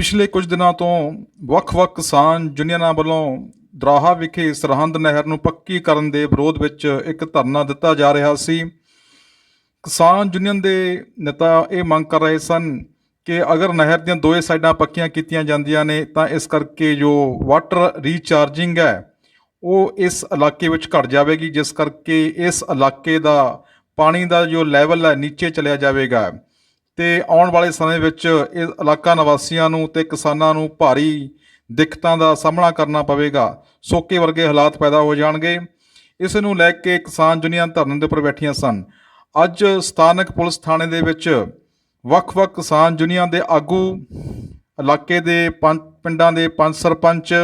ਪਿਛਲੇ ਕੁਝ ਦਿਨਾਂ ਤੋਂ ਵੱਖ-ਵੱਖ ਕਿਸਾਨ ਯੂਨੀਅਨਾਂ ਵੱਲੋਂ ਦਰਾਹਾ ਵਿਖੇ ਸਰਹੰਦ ਨਹਿਰ ਨੂੰ ਪੱਕੀ ਕਰਨ ਦੇ ਵਿਰੋਧ ਵਿੱਚ ਇੱਕ ਧਰਨਾ ਦਿੱਤਾ ਜਾ ਰਿਹਾ ਸੀ। ਕਿਸਾਨ ਯੂਨੀਅਨ ਦੇ ਨੇਤਾ ਇਹ ਮੰਗ ਕਰ ਰਹੇ ਸਨ ਕਿ ਅਗਰ ਨਹਿਰ ਦੀਆਂ ਦੋਏ ਸਾਈਡਾਂ ਪੱਕੀਆਂ ਕੀਤੀਆਂ ਜਾਂਦੀਆਂ ਨੇ, ਤਾਂ ਇਸ ਕਰਕੇ ਜੋ ਵਾਟਰ ਰੀਚਾਰਜਿੰਗ ਹੈ, ਉਹ ਇਸ ਇਲਾਕੇ ਵਿੱਚ ਘਟ ਜਾਵੇਗੀ, ਜਿਸ ਕਰਕੇ ਇਸ ਇਲਾਕੇ ਦਾ ਪਾਣੀ ਦਾ ਜੋ ਲੈਵਲ ਹੈ, ਨੀਚੇ ਚਲਿਆ ਜਾਵੇਗਾ। ਤੇ ਆਉਣ ਵਾਲੇ ਸਮੇਂ ਵਿੱਚ ਇਹ ਇਲਾਕਾ ਨਿਵਾਸੀਆਂ ਨੂੰ ਤੇ ਕਿਸਾਨਾਂ ਨੂੰ ਭਾਰੀ ਦਿੱਕਤਾਂ ਦਾ ਸਾਹਮਣਾ ਕਰਨਾ ਪਵੇਗਾ। ਸੋਕੇ ਵਰਗੇ ਹਾਲਾਤ ਪੈਦਾ ਹੋ ਜਾਣਗੇ। ਇਸ ਨੂੰ ਲੈ ਕੇ ਕਿਸਾਨ ਯੂਨੀਅਨ ਧਰਨੇ ਦੇ ਉੱਪਰ ਬੈਠੀਆਂ ਸਨ। ਅੱਜ ਸਥਾਨਕ ਪੁਲਿਸ ਥਾਣੇ ਦੇ ਵਿੱਚ ਵੱਖ-ਵੱਖ ਕਿਸਾਨ ਯੂਨੀਅਨ ਦੇ ਆਗੂ, ਇਲਾਕੇ ਦੇ ਪੰਜ, ਪਿੰਡਾਂ ਦੇ ਪੰਜ ਸਰਪੰਚ,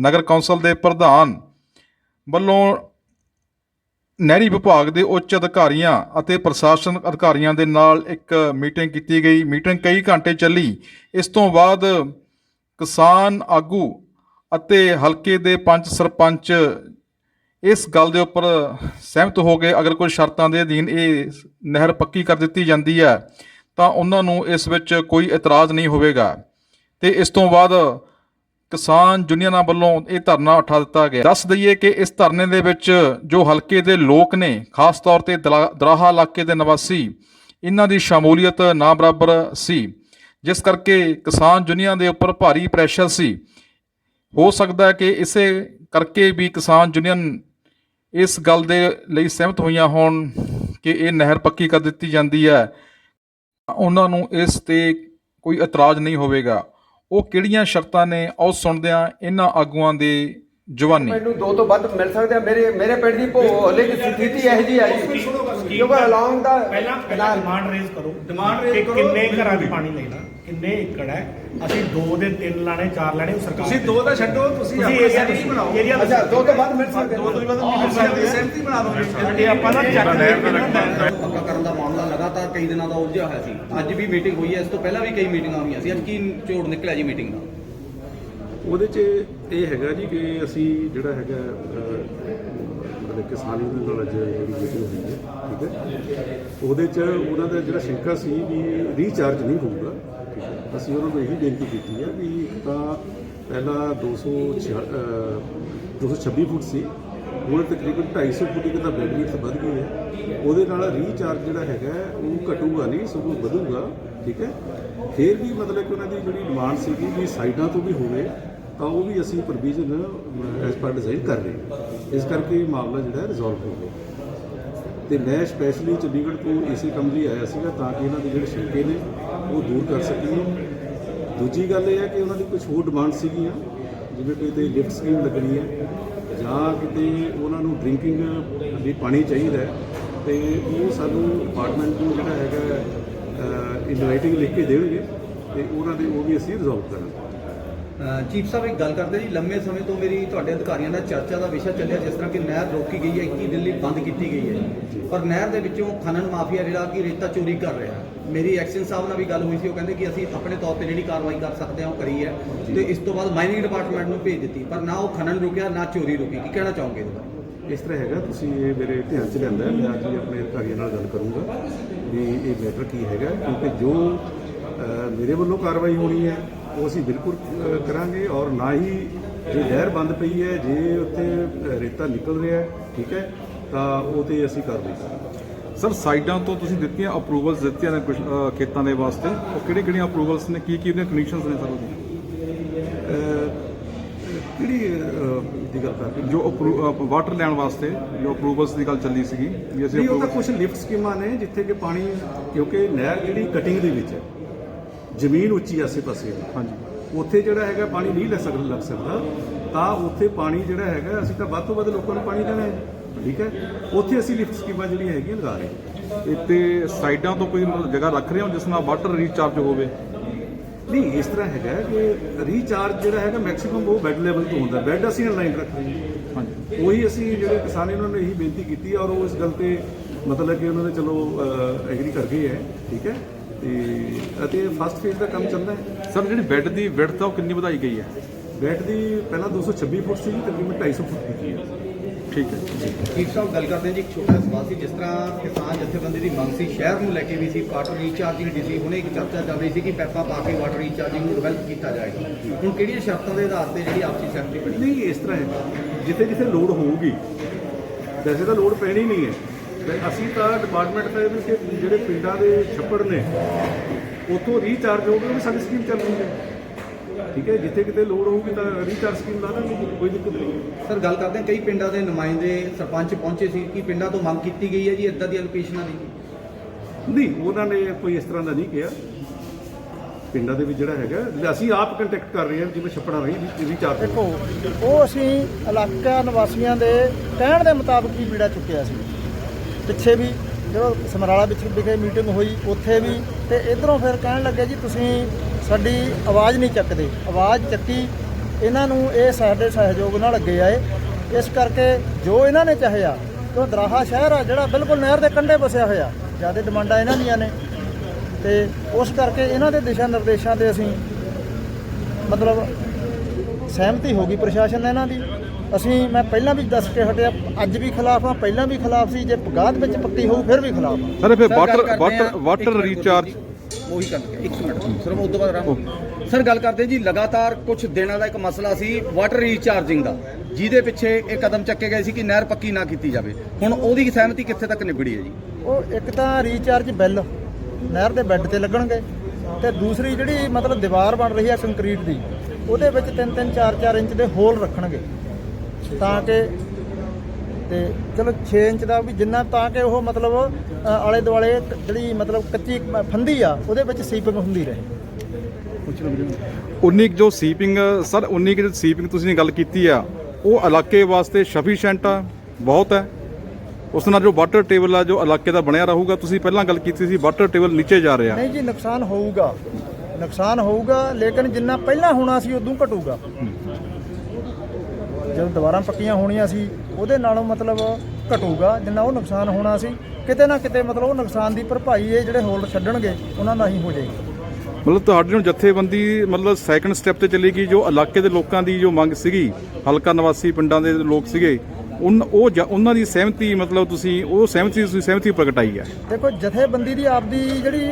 ਨਗਰ ਕੌਂਸਲ ਦੇ ਪ੍ਰਧਾਨ ਵੱਲੋਂ ਨਹਿਰੀ ਵਿਭਾਗ ਦੇ ਉੱਚ ਅਧਿਕਾਰੀਆਂ ਅਤੇ ਪ੍ਰਸ਼ਾਸਨ ਅਧਿਕਾਰੀਆਂ ਦੇ ਨਾਲ ਇੱਕ ਮੀਟਿੰਗ ਕੀਤੀ ਗਈ। ਮੀਟਿੰਗ ਕਈ ਘੰਟੇ ਚੱਲੀ। ਇਸ ਤੋਂ ਬਾਅਦ ਕਿਸਾਨ ਆਗੂ ਅਤੇ ਹਲਕੇ ਦੇ ਪੰਜ ਸਰਪੰਚ ਇਸ ਗੱਲ ਦੇ ਉੱਪਰ ਸਹਿਮਤ ਹੋ ਗਏ ਅਗਰ ਕੋਈ ਸ਼ਰਤਾਂ ਦੇ ਅਧੀਨ ਇਹ ਨਹਿਰ ਪੱਕੀ ਕਰ ਦਿੱਤੀ ਜਾਂਦੀ ਹੈ ਤਾਂ ਉਹਨਾਂ ਨੂੰ ਇਸ ਵਿੱਚ ਕੋਈ ਇਤਰਾਜ਼ ਨਹੀਂ ਹੋਵੇਗਾ। ਤੇ ਇਸ ਤੋਂ ਬਾਅਦ ਕਿਸਾਨ ਯੂਨੀਅਨਾਂ ਵੱਲੋਂ ਇਹ ਧਰਨਾ ਉਠਾ ਦਿੱਤਾ ਗਿਆ। ਦੱਸ ਦਈਏ ਕਿ ਇਸ ਧਰਨੇ ਦੇ ਵਿੱਚ ਜੋ ਹਲਕੇ ਦੇ ਲੋਕ ਨੇ, ਖਾਸ ਤੌਰ ਤੇ ਦਲਾ- ਦਰਾਹਾ ਇਲਾਕੇ ਦੇ ਨਿਵਾਸੀ, ਇਹਨਾਂ ਦੀ ਸ਼ਮੂਲੀਅਤ ਨਾ ਬਰਾਬਰ ਸੀ। ਜਿਸ ਕਰਕੇ ਕਿਸਾਨ ਯੂਨੀਅਨ ਦੇ ਉੱਪਰ ਭਾਰੀ ਪ੍ਰੈਸ਼ਰ ਸੀ। ਹੋ ਸਕਦਾ ਹੈ ਕਿ ਇਸੇ ਕਰਕੇ ਵੀ ਕਿਸਾਨ ਯੂਨੀਅਨ ਇਸ ਗੱਲ ਦੇ ਲਈ ਸਹਿਮਤ ਹੋਈਆਂ ਹੋਣ ਕਿ ਇਹ ਨਹਿਰ ਪੱਕੀ ਕਰ ਦਿੱਤੀ ਜਾਂਦੀ ਹੈ। ਉਹਨਾਂ ਨੂੰ ਇਸ ਤੇ ਕੋਈ ਇਤਰਾਜ਼ ਨਹੀਂ ਹੋਵੇਗਾ। ਉਹ ਕਿਹੜੀਆਂ ਸ਼ਰਤਾਂ ਨੇ? ਆਓ ਸੁਣਦੇ ਹਾਂ ਇਹਨਾਂ ਆਗੂਆਂ ਦੇ ਜਵਾਨੀ। ਮੈਨੂੰ ਦੋ ਤੋਂ ਵੱਧ ਮਿਲ ਸਕਦੇ ਆ। ਮੇਰੇ ਮੇਰੇ ਪਿੰਡ ਦੀ ਭੋਲੇ ਦੀ ਸਥਿਤੀ ਇਹੋ ਜੀ ਹੈ ਜੀ ਕਿਉਂਕਿ ਅਲੋਂਗ ਦਾ ਪਹਿਲਾਂ ਪਹਿਲਾਂ ਡਿਮਾਂਡ ਰੇਜ਼ ਕਰੋ। raise ਕਿ ਕਰੋ। ਕਿੰਨੇ ਘਰਾਂ 'ਚ ਪਾਣੀ ਲੈਣਾ ਕਿੰਨੇ ਏਕੜ ਹੈ? ਅਸੀਂ 2 ਦੇ 3 ਲਾਣੇ 4 ਲੈਣੇ ਉਹ ਸਰਕਾਰ ਤੁਸੀਂ ਦੋ ਦਾ ਛੱਡੋ ਤੁਸੀਂ ਤੁਸੀਂ ਏਰੀਆ ਨਹੀਂ ਬਣਾਓ। ਏਰੀਆ ਅੱਛਾ ਦੋ ਤੋਂ ਵੱਧ ਮਿਲ ਸਕਦੇ ਦੋ ਤੋਂ ਵੱਧ ਨਹੀਂ ਮਿਲ ਸਕਦੇ ਸਹਿਮਤੀ ਬਣਾ ਦਿਓ। ਇਹ ਆਪਾਂ ਨਾ ਚੱਕ ਦੇ ਪੱਕਾ ਕਰਨ ਦਾ ਮਾਮਲਾ ਕਈ ਦਿਨਾਂ ਦਾ ਉਲਝਿਆ ਹੋਇਆ ਸੀ। ਅੱਜ ਵੀ ਮੀਟਿੰਗ ਹੋਈ ਹੈ ਇਸ ਤੋਂ ਪਹਿਲਾਂ ਵੀ ਕਈ ਮੀਟਿੰਗਾਂ ਹੋਈਆਂ ਸੀ। ਅੱਜ ਕੀ ਝੋੜ ਨਿਕਲਿਆ ਜੀ ਮੀਟਿੰਗ ਦਾ? ਉਹਦੇ 'ਚ ਇਹ ਹੈਗਾ ਜੀ ਕਿ ਅਸੀਂ ਜਿਹੜਾ ਹੈਗਾ ਅਹ, ਕਿਸਾਨ ਯੂਨੀਅਨ ਨਾਲ ਅੱਜ ਜਿਹੜੀ ਮੀਟਿੰਗ ਹੋਈ ਹੈ ਠੀਕ ਹੈ? ਉਹਦੇ 'ਚ ਉਹਨਾਂ ਦਾ ਜਿਹੜਾ ਸ਼ੰਕਾ ਸੀ ਵੀ ਰੀਚਾਰਜ ਨਹੀਂ ਹੋਊਗਾ ਠੀਕ ਹੈ? ਅਸੀਂ ਉਹਨਾਂ ਨੂੰ ਇਹੀ ਬੇਨਤੀ ਕੀਤੀ ਹੈ ਵੀ ਇੱਕ ਤਾਂ ਪਹਿਲਾਂ 200 ਅਹ, 226 ਫੁੱਟ ਸੀ। ਹੁਣ ਤਕਰੀਬਨ 250 ਫੁੱਟ ਇੱਕ ਤਾਂ ਬੈਡ ਵੀਥ ਵੱਧ ਗਈ ਹੈ। ਉਹਦੇ ਨਾਲ ਰੀਚਾਰਜ ਜਿਹੜਾ ਹੈਗਾ ਉਹ ਘਟੂਗਾ ਨਹੀਂ ਸਗੋਂ ਵਧੂਗਾ, ਠੀਕ ਹੈ। ਫਿਰ ਵੀ ਮਤਲਬ ਕਿ ਉਹਨਾਂ ਦੀ ਜਿਹੜੀ ਡਿਮਾਂਡ ਸੀਗੀ ਵੀ ਸਾਈਡਾਂ ਤੋਂ ਵੀ ਹੋਵੇ, ਤਾਂ ਉਹ ਵੀ ਅਸੀਂ ਪ੍ਰੋਵੀਜ਼ਨ ਐਸ ਪਰ ਡਿਜ਼ਾਈਨ ਕਰ ਰਹੇ ਇਸ ਕਰਕੇ ਮਾਮਲਾ ਜਿਹੜਾ ਰਿਜ਼ੋਲਵ ਹੋ ਗਿਆ। ਤੇ ਮੈਂ ਸਪੈਸ਼ਲੀ ਚੰਡੀਗੜ੍ਹ ਤੋਂ ਇਸੇ ਕੰਮ ਲਈ ਆਇਆ ਸੀਗਾ ਤਾਂ ਕਿ ਇਹਨਾਂ ਦੇ ਜਿਹੜੇ ਸ਼ੰਕੇ ਨੇ, ਉਹ ਦੂਰ ਕਰ ਸਕੀਏ। ਦੂਜੀ ਗੱਲ ਇਹ ਹੈ ਕਿ ਉਹਨਾਂ ਦੀ ਕੁਝ ਹੋਰ ਡਿਮਾਂਡ ਸੀਗੀਆਂ, ਜਿਵੇਂ ਕੋਈ ਤੇ ਲਿਫਟ ਸਕੀਮ ਲੱਗਣੀ ਹੈ। ਨਾ ਕਿਤੇ ਉਹਨਾਂ ਨੂੰ ਡਰਿੰਕਿੰਗ ਵੀ ਪਾਣੀ ਚਾਹੀਦਾ ਹੈ, ਤੇ ਉਹ ਸਾਨੂੰ ਡਿਪਾਰਟਮੈਂਟ ਨੂੰ ਜਿਹੜਾ ਹੈਗਾ ਇਨਵਾਈਟਿੰਗ ਲਿਖ ਕੇ ਦੇਣਗੇ, ਤੇ ਉਹਨਾਂ ਦੇ ਉਹ ਵੀ ਅਸੀਂ ਰਿਜ਼ੋਲਵ ਕਰਾਂਗੇ। ਚੀਫ ਸਾਹਿਬ, ਇੱਕ ਗੱਲ ਕਰਦੇ ਜੀ, ਲੰਮੇ ਸਮੇਂ ਤੋਂ ਮੇਰੀ ਤੁਹਾਡੇ ਅਧਿਕਾਰੀਆਂ ਦਾ ਚਰਚਾ ਦਾ ਵਿਸ਼ਾ ਚੱਲਿਆ, ਜਿਸ ਤਰ੍ਹਾਂ ਕਿ ਨਹਿਰ ਰੋਕੀ ਗਈ ਹੈ 21 ਦਿਨ ਲਈ ਬੰਦ ਕੀਤੀ ਗਈ ਹੈ। ਪਰ ਨਹਿਰ ਦੇ ਵਿੱਚੋਂ ਖਨਨ ਮਾਫੀਆ ਜਿਹੜਾ ਕਿ ਰੇਤਾ ਚੋਰੀ ਕਰ ਰਿਹਾ ਮੇਰੀ ਐਕਸ਼ਨ ਸਾਹਿਬ ਨਾਲ ਵੀ ਗੱਲ ਹੋਈ ਸੀ, ਉਹ ਕਹਿੰਦੇ ਕਿ ਅਸੀਂ ਆਪਣੇ ਤੌਰ ਤੇ ਜਿਹੜੀ ਕਾਰਵਾਈ ਕਰ ਸਕਦੇ ਹਾਂ, ਉਹ ਕਰੀ ਹੈ। ਤੇ ਇਸ ਤੋਂ ਬਾਅਦ ਮਾਈਨਿੰਗ ਡਿਪਾਰਟਮੈਂਟ ਨੂੰ ਭੇਜ ਦਿੱਤੀ, ਪਰ ਨਾ ਉਹ ਖਨਨ ਰੁਕਿਆ, ਨਾ ਚੋਰੀ ਰੁਕੀ। ਕੀ ਕਹਿਣਾ ਚਾਹੋਗੇ ਇਹਦੇ ਬਾਰੇ? ਇਸ ਤਰ੍ਹਾਂ ਹੈਗਾ, ਤੁਸੀਂ ਇਹ ਮੇਰੇ ਧਿਆਨ 'ਚ ਲਿਆਂਦਾ ਮੈਂ ਅੱਜ ਆਪਣੇ ਅਧਿਕਾਰੀਆਂ ਨਾਲ ਗੱਲ ਕਰੂੰਗਾ ਵੀ ਇਹ ਮੈਟਰ ਕੀ ਹੈਗਾ ਕਿਉਂਕਿ ਜੋ ਮੇਰੇ ਵੱਲੋਂ ਕਾਰਵਾਈ ਹੋਣੀ ਹੈ ਉਹ ਅਸੀਂ ਬਿਲਕੁਲ ਅ, ਕਰਾਂਗੇ ਔਰ ਨਾ ਹੀ ਜੇ ਨਹਿਰ ਬੰਦ ਪਈ ਹੈ ਜੇ ਉੱਥੇ ਰੇਤਾ ਨਿਕਲ ਰਿਹਾ ਹੈ ਠੀਕ ਹੈ ਤਾਂ ਉਹ ਤੇ ਅਸੀਂ ਕਾਰਵਾਈ ਕਰਾਂਗੇ ਸਰ ਸਾਈਡਾਂ ਤੋਂ ਤੁਸੀਂ ਦਿੱਤੀਆਂ ਅਪਰੂਵਲਸ ਦਿੱਤੀਆਂ ਨੇ ਕੁਝ ਅ, ਖੇਤਾਂ ਦੇ ਵਾਸਤੇ? ਉਹ ਕਿਹੜੇ ਕਿਹੜੀਆਂ ਅਪਰੂਵਲਸ ਨੇ? ਕੀ ਕੀ ਉਹਦੀਆਂ ਕੰਡੀਸ਼ਨਸ ਨੇ ਸਰ ਉਹਦੀਆਂ? ਅ, ਕਿਹੜੀ ਅ, ਦੀ ਗੱਲ ਕਰ ਰਹੇ ਹੋ? ਜੋ ਵਾਟਰ ਲੈਣ ਵਾਸਤੇ ਜੋ ਅਪਰੂਵਲਸ ਦੀ ਗੱਲ ਚੱਲੀ ਸੀਗੀ ਵੀ ਅਸੀਂ ਨਹੀਂ ਉਹ ਤਾਂ approval- ਕੁਝ ਲਿਫਟ ਸਕੀਮਾਂ ਨੇ ਜਿੱਥੇ ਕਿ ਪਾਣੀ ਕਿਉਂਕਿ ਨਹਿਰ ਜਿਹੜੀ ਕਟਿੰਗ ਦੇ ਵਿੱਚ ਹੈ ਜ਼ਮੀਨ ਉੱਚੀ ਆਸੇ ਪਾਸੇ ਹੈ ਹਾਂਜੀ। ਉੱਥੇ ਜਿਹੜਾ ਹੈਗਾ ਪਾਣੀ ਨਹੀਂ ਲੈ ਸਕਦਾ ਲੱਗ ਸਕਦਾ। ਤਾਂ ਉੱਥੇ ਪਾਣੀ ਜਿਹੜਾ ਹੈਗਾ ਅਸੀਂ ਤਾਂ ਵੱਧ ਤੋਂ ਵੱਧ ਲੋਕਾਂ ਨੂੰ ਪਾਣੀ ਦੇਣਾ ਹੈ। ਠੀਕ ਹੈ? ਉੱਥੇ ਅਸੀਂ ਲਿਫਟ ਸਕੀਮਾਂ ਜਿਹੜੀਆਂ ਹੈਗੀਆਂ ਲਗਾ ਰਹੇ ਹਾਂ। ਤੇ ਸਾਈਡਾਂ ਤੋਂ ਕੋਈ ਜਗ੍ਹਾ ਰੱਖ ਰਹੇ ਹੋ ਜਿਸ ਨਾਲ ਵਾਟਰ ਰੀਚਾਰਜ ਹੋਵੇ? ਨਹੀਂ ਇਸ ਤਰ੍ਹਾਂ ਹੈਗਾ ਕਿ ਰੀਚਾਰਜ ਜਿਹੜਾ ਹੈਗਾ ਮੈਕਸਿਮਮ ਉਹ ਬੈੱਡ ਲੈਵਲ ਤੋਂ ਹੁੰਦਾ। ਬੈੱਡ ਅਸੀਂ ਲਾਈਨ ਰੱਖ ਰਹੇ ਹਾਂ। ਹਾਂਜੀ। ਉਹੀ ਅਸੀਂ ਜਿਹੜੇ ਕਿਸਾਨ ਨੇ ਉਹਨਾਂ ਨੇ ਇਹੀ ਬੇਨਤੀ ਕੀਤੀ ਔਰ ਉਹ ਇਸ ਗੱਲ ਤੇ ਮਤਲਬ ਕਿ ਉਹਨਾਂ ਨੇ ਚਲੋ ਐਗਰੀ ਕਰ ਗਏ ਹੈ ਠੀਕ ਹੈ? ਤੇ ਅਤੇ ਫਸਟ ਫੇਜ਼ ਦਾ ਕੰਮ ਚੱਲਦਾ ਹੈ। ਸਰ ਜਿਹੜੀ ਬੈੱਡ ਦੀ ਵਿਡਥ ਆ ਉਹ ਕਿੰਨੀ ਵਧਾਈ ਗਈ ਹੈ? ਬੈੱਡ ਦੀ ਪਹਿਲਾਂ 226 ਫੁੱਟ ਸੀ ਤਕਰੀਬਨ 250 ਫੁੱਟ ਕੀਤੀ ਹੈ। ਠੀਕ ਹੈ। ਜੀ ਚੀਫ ਸਾਹਿਬ ਗੱਲ ਕਰਦੇ ਹਾਂ ਜੀ ਇੱਕ ਛੋਟਾ ਸਵਾਲ ਸੀ। ਜਿਸ ਤਰ੍ਹਾਂ ਕਿਸਾਨ ਜਥੇਬੰਦੀ ਦੀ ਮੰਗ ਸੀ ਸ਼ਹਿਰ ਨੂੰ ਲੈ ਕੇ ਵੀ ਸੀ ਵਾਟਰ ਰੀਚਾਰਜਿੰਗ ਦੀ ਸੀ ਹੁਣੇ ਇੱਕ ਚਰਚਾ ਚੱਲ ਰਹੀ ਸੀ ਕਿ ਪੈਪਾ ਪਾ ਕੇ ਵਾਟਰ ਰੀਚਾਰਜਿੰਗ ਨੂੰ ਡਿਵੈਲਪ ਕੀਤਾ ਜਾਏਗਾ। ਹੁਣ ਕਿਹੜੀਆਂ ਸ਼ਰਤਾਂ ਦੇ ਆਧਾਰ ਤੇ ਜਿਹੜੀ ਆਪਸੀ ਸਹਿਮਤੀ ਬਣੀ? ਨਹੀਂ ਇਸ ਤਰ੍ਹਾਂ ਹੈ। ਜਿੱਥੇ ਜਿੱਥੇ ਲੋਡ ਹੋਊਗੀ ਵੈਸੇ ਤਾਂ ਲੋਡ ਪੈਣੀ ਨਹੀਂ ਹੈ। ਅਸੀਂ ਤਾਂ ਡਿਪਾਰਟਮੈਂਟ ਦਾ ਇਹ ਵੀ ਕਿ ਜਿਹੜੇ ਪਿੰਡਾਂ ਦੇ ਛੱਪੜ ਨੇ ਉੱਥੋਂ ਰੀਚਾਰਜ ਹੋਊਗਾ ਉਹ ਵੀ ਸਾਡੀ ਸਕੀਮ ਚੱਲ ਰਹੀ ਹੈ। ਠੀਕ ਹੈ ਜਿੱਥੇ ਕਿਤੇ ਲੋਡ ਹੋਊਗੀ ਤਾਂ ਰੀਚਾਰਜ ਸਕੀਮ ਲਾ ਦਾਂਗੇ ਕੋਈ ਦਿੱਕਤ ਨਹੀਂ। ਸਰ ਗੱਲ ਕਰਦੇ ਹਾਂ ਕਈ ਪਿੰਡਾਂ ਦੇ ਨੁਮਾਇੰਦੇ ਸਰਪੰਚ ਪਹੁੰਚੇ ਸੀ ਕਿ ਪਿੰਡਾਂ ਤੋਂ ਮੰਗ ਕੀਤੀ ਗਈ ਹੈ ਜੀ ਇਦਾਂ ਦੀਆਂ ਲੋਕੇਸ਼ਨਾਂ ਦੀ ਨਹੀਂ ਉਹਨਾਂ ਨੇ ਕੋਈ ਇਸ ਤਰ੍ਹਾਂ ਦਾ ਨਹੀਂ ਕਿਹਾ। ਪਿੰਡਾਂ ਦੇ ਵਿੱਚ ਜਿਹੜਾ ਹੈਗਾ ਅਸੀਂ ਆਪ ਕੰਟੈਕਟ ਕਰ ਰਹੇ ਹਾਂ ਜਿਵੇਂ ਛੱਪੜਾਂ ਰਹੀ ਰੀਚਾਰਜ ਦੇਖੋ ਉਹ ਅਸੀਂ ਇਲਾਕਾ ਨਿਵਾਸੀਆਂ ਦੇ ਕਹਿਣ ਦੇ ਮੁਤਾਬਕ ਹੀ ਬੀੜਾ ਚੁੱਕਿਆ ਸੀ। ਪਿੱਛੇ ਵੀ ਜਦੋਂ ਸਮਰਾਲਾ ਵਿੱਚ ਵਿਖੇ ਮੀਟਿੰਗ ਹੋਈ, ਉੱਥੇ ਵੀ। ਤੇ ਇਧਰੋਂ ਫਿਰ ਕਹਿਣ ਲੱਗੇ ਜੀ, ਤੁਸੀਂ ਸਾਡੀ ਆਵਾਜ਼ ਨਹੀਂ ਚੱਕਦੇ। ਆਵਾਜ਼ ਚੱਕੀ, ਇਹਨਾਂ ਨੂੰ ਇਹ ਸਾਡੇ ਸਹਿਯੋਗ ਨਾਲ ਅੱਗੇ ਆਏ। ਇਸ ਕਰਕੇ ਜੋ ਇਹਨਾਂ ਨੇ ਚਾਹਿਆ ਕਿ ਦਰਾਹਾ ਸ਼ਹਿਰ ਆ ਜਿਹੜਾ ਬਿਲਕੁਲ ਨਹਿਰ ਦੇ ਕੰਢੇ ਵਸਿਆ ਹੋਇਆ। ਜ਼ਿਆਦਾ ਡਿਮਾਂਡਾਂ ਇਹਨਾਂ ਦੀਆਂ ਨੇ। ਤੇ ਉਸ ਕਰਕੇ ਇਹਨਾਂ ਦੇ ਦਿਸ਼ਾ ਨਿਰਦੇਸ਼ਾਂ ਤੇ ਅਸੀਂ ਮਤਲਬ ਸਹਿਮਤੀ ਹੋ ਗਈ ਪ੍ਰਸ਼ਾਸਨ ਇਹਨਾਂ ਦੀ। ਅਸੀਂ ਮੈਂ ਪਹਿਲਾਂ ਵੀ ਦੱਸ ਕੇ ਹਟਿਆ ਅੱਜ ਵੀ ਖਿਲਾਫ ਆ ਪਹਿਲਾਂ ਵੀ ਖਿਲਾਫ ਸੀ ਜੇ ਬਾਅਦ ਵਿੱਚ ਪੱਕੀ ਹੋਊ ਫਿਰ ਵੀ ਖਿਲਾਫ ਆ ਸਰ ਫਿਰ ਗੱਲ ਵਾਟਰ ਵਾਟਰ ਹਾਂ, ਵਾਟਰ ਇੱਕ ਮਿੰਟ ਰੀਚਾਰਜ ਉਹੀ ਕਰ ਇੱਕ ਮਿੰਟ ਸਰ ਮੈਂ ਉਦੋਂ ਬਾਅਦ ਆਰਾਮ ਸਰ ਗੱਲ ਕਰਦੇ ਜੀ ਲਗਾਤਾਰ ਕੁਝ ਦਿਨਾਂ ਦਾ ਇੱਕ ਮਸਲਾ ਸੀ ਵਾਟਰ ਰੀਚਾਰਜਿੰਗ ਦਾ ਜਿਹਦੇ ਪਿੱਛੇ ਇਹ ਕਦਮ ਚੱਕੇ ਗਏ ਸੀ ਕਿ ਨਹਿਰ ਪੱਕੀ ਨਾ ਕੀਤੀ ਜਾਵੇ। ਹੁਣ ਉਹਦੀ ਸਹਿਮਤੀ ਕਿੱਥੇ ਤੱਕ ਨਿਬੜੀ ਹੈ ਜੀ? ਉਹ ਇੱਕ ਤਾਂ ਰੀਚਾਰਜ ਬਿੱਲ ਨਹਿਰ ਦੇ ਬੈੱਡ ਤੇ ਲੱਗਣਗੇ ਤੇ ਦੂਸਰੀ ਜਿਹੜੀ ਮਤਲਬ ਦੀਵਾਰ ਬਣ ਰਹੀ ਹੈ ਕੰਕਰੀਟ ਦੀ ਉਹਦੇ ਵਿੱਚ 3-3 4-4 ਇੰਚ ਦੇ ਹੋਲ ਰੱਖਣਗੇ। ਤਾਂ ਕਿ ਤੇ ਚਲੋ 6 ਇੰਚ ਦਾ ਵੀ ਜਿੰਨਾ ਤਾਂ ਕਿ ਉਹ ਮਤਲਬ ਆਲੇ ਦੁਆਲੇ ਜਿਹੜੀ ਮਤਲਬ ਕੱਚੀ ਫੰਦੀ ਆ ਉਹਦੇ ਵਿੱਚ ਸੀਪਿੰਗ ਹੁੰਦੀ ਰਹੇ। 19 ਜੋ ਸੀਪਿੰਗ ਸਰ 19 ਕਿ ਸੀਪਿੰਗ ਤੁਸੀਂ ਨੇ ਗੱਲ ਕੀਤੀ ਆ ਉਹ ਇਲਾਕੇ ਵਾਸਤੇ ਸਫੀਸ਼ੀਐਂਟ ਆ ਬਹੁਤ ਹੈ। ਉਸ ਨਾਲ ਜੋ ਵਾਟਰ ਟੇਬਲ ਆ ਜੋ ਇਲਾਕੇ ਦਾ ਬਣਿਆ ਰਹੂਗਾ ਤੁਸੀਂ ਪਹਿਲਾਂ ਗੱਲ ਕੀਤੀ ਸੀ ਵਾਟਰ ਟੇਬਲ ਨੀਚੇ ਜਾ ਰਿਹਾ। ਨਹੀਂ ਜੀ ਨੁਕਸਾਨ ਹੋਊਗਾ। ਨੁਕਸਾਨ ਹੋਊਗਾ ਲੇਕਿਨ ਜਿੰਨਾ ਪਹਿਲਾਂ ਹੋਣਾ ਸੀ ਉਦੋਂ ਘਟੂਗਾ। ਜਦੋਂ ਦੁਬਾਰਾ ਪੱਕੀਆਂ ਹੋਣੀਆਂ ਸੀ ਉਹਦੇ ਨਾਲੋਂ ਮਤਲਬ ਘਟੂਗਾ ਜਿੰਨਾ ਉਹ ਨੁਕਸਾਨ ਹੋਣਾ ਸੀ। ਕਿਤੇ ਨਾ ਕਿਤੇ ਮਤਲਬ ਉਹ ਨੁਕਸਾਨ ਦੀ ਭਰਪਾਈ ਇਹ ਜਿਹੜੇ ਹੋਲਡ ਛੱਡਣਗੇ ਉਹਨਾਂ ਦਾ ਹੀ ਹੋ ਜਾਏਗੀ। ਮਤਲਬ ਤੁਹਾਡੀ ਨੂੰ ਜਥੇਬੰਦੀ ਮਤਲਬ ਸੈਕੰਡ ਸਟੈਪ ਤੇ ਚੱਲੇਗੀ ਜੋ ਇਲਾਕੇ ਦੇ ਲੋਕਾਂ ਦੀ ਜੋ ਮੰਗ ਸੀਗੀ ਹਲਕਾ ਨਿਵਾਸੀ ਪਿੰਡਾਂ ਦੇ ਲੋਕ ਸੀਗੇ ਉਨ ਉਹ ਉਹਨਾਂ ਦੀ ਸਹਿਮਤੀ ਮਤਲਬ ਤੁਸੀਂ ਉਹ ਸਹਿਮਤੀ ਤੁਸੀਂ ਸਹਿਮਤੀ ਪ੍ਰਗਟਾਈ ਹੈ। ਦੇਖੋ ਜਥੇਬੰਦੀ ਦੀ ਆਪਦੀ ਜਿਹੜੀ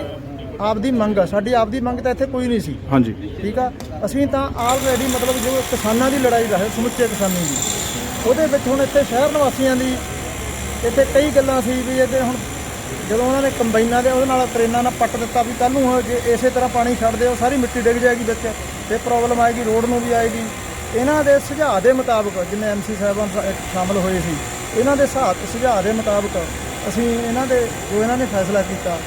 ਆਪਦੀ ਮੰਗ ਆ। ਸਾਡੀ ਆਪਦੀ ਮੰਗ ਤਾਂ ਇੱਥੇ ਕੋਈ ਨਹੀਂ ਸੀ। ਹਾਂਜੀ। ਠੀਕ ਆ? ਅਸੀਂ ਤਾਂ ਆਲਰੇਡੀ ਮਤਲਬ ਜੋ ਕਿਸਾਨਾਂ ਦੀ ਲੜਾਈ ਦਾ ਹੈ ਸਮੁੱਚੇ ਕਿਸਾਨੀ ਦੀ। ਉਹਦੇ ਵਿੱਚ ਹੁਣ ਇੱਥੇ ਸ਼ਹਿਰ ਨਿਵਾਸੀਆਂ ਦੀ ਇੱਥੇ ਕਈ ਗੱਲਾਂ ਸੀ ਵੀ ਇਹਦੇ ਹੁਣ ਜਦੋਂ ਉਹਨਾਂ ਨੇ ਕੰਬਾਈਨਾਂ ਦੇ ਉਹਦੇ ਨਾਲ ਟ੍ਰੇਨਾਂ ਨਾਲ ਪੱਟ ਦਿੱਤਾ ਵੀ ਕੱਲ ਨੂੰ ਉਹ ਜੇ ਇਸੇ ਤਰ੍ਹਾਂ ਪਾਣੀ ਛੱਡ ਦਿਓ ਸਾਰੀ ਮਿੱਟੀ ਡਿੱਗ ਜਾਏਗੀ ਵਿੱਚ ਤੇ ਪ੍ਰੋਬਲਮ ਆਏਗੀ ਰੋਡ ਨੂੰ ਵੀ ਆਏਗੀ। ਇਹਨਾਂ ਦੇ ਸੁਝਾਅ ਦੇ ਮੁਤਾਬਕ ਜਿੰਨੇ ਐਮਸੀ ਸਾਹਿਬਾਨ ਸ਼ਾਮਲ ਹੋਏ ਸੀ ਇਹਨਾਂ ਦੇ ਸੁਝਾਅ ਦੇ ਮੁਤਾਬਕ ਅਸੀਂ ਇਹਨਾਂ ਦੇ ਜੋ ਇਹਨਾਂ ਨੇ ਫੈਸਲਾ ਕੀਤਾ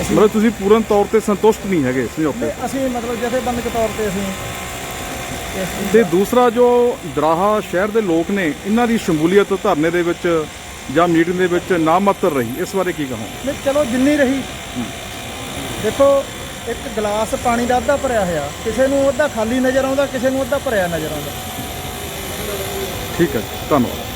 ਅਸੀਂ ਮਤਲਬ ਤੁਸੀਂ ਪੂਰਨ ਤੌਰ ਤੇ ਸੰਤੁਸ਼ਟ ਨਹੀਂ ਹੈਗੇ ਸਮਝੌਤੇ ਤੇ ਅਸੀਂ ਮਤਲਬ ਜਥੇਬੰਦਕ ਤੌਰ ਤੇ ਅਸੀਂ ਇਸ ਚੀਜ਼ ਤੇ ਦੂਸਰਾ ਜੋ ਦਰਾਹਾ ਸ਼ਹਿਰ ਦੇ ਲੋਕ ਨੇ ਇਹਨਾਂ ਦੀ ਸ਼ਮੂਲੀਅਤ ਧਰਨੇ ਦੇ ਵਿੱਚ ਜਾਂ ਮੀਟਿੰਗ ਦੇ ਵਿੱਚ ਨਾ ਮਾਤਰ ਰਹੀ। ਇਸ ਬਾਰੇ ਕੀ ਕਹੋ ਨਹੀਂ ਚਲੋ ਜਿੰਨੀ ਰਹੀ। ਦੇਖੋ ਇੱਕ ਗਲਾਸ ਪਾਣੀ ਦਾ ਅੱਧਾ ਭਰਿਆ ਹੋਇਆ। ਕਿਸੇ ਨੂੰ ਅੱਧਾ ਖਾਲੀ ਨਜ਼ਰ ਆਉਂਦਾ ਕਿਸੇ ਨੂੰ ਅੱਧਾ ਭਰਿਆ ਨਜ਼ਰ ਆਉਂਦਾ। ਠੀਕ ਹੈ ਜੀ, ਧੰਨਵਾਦ।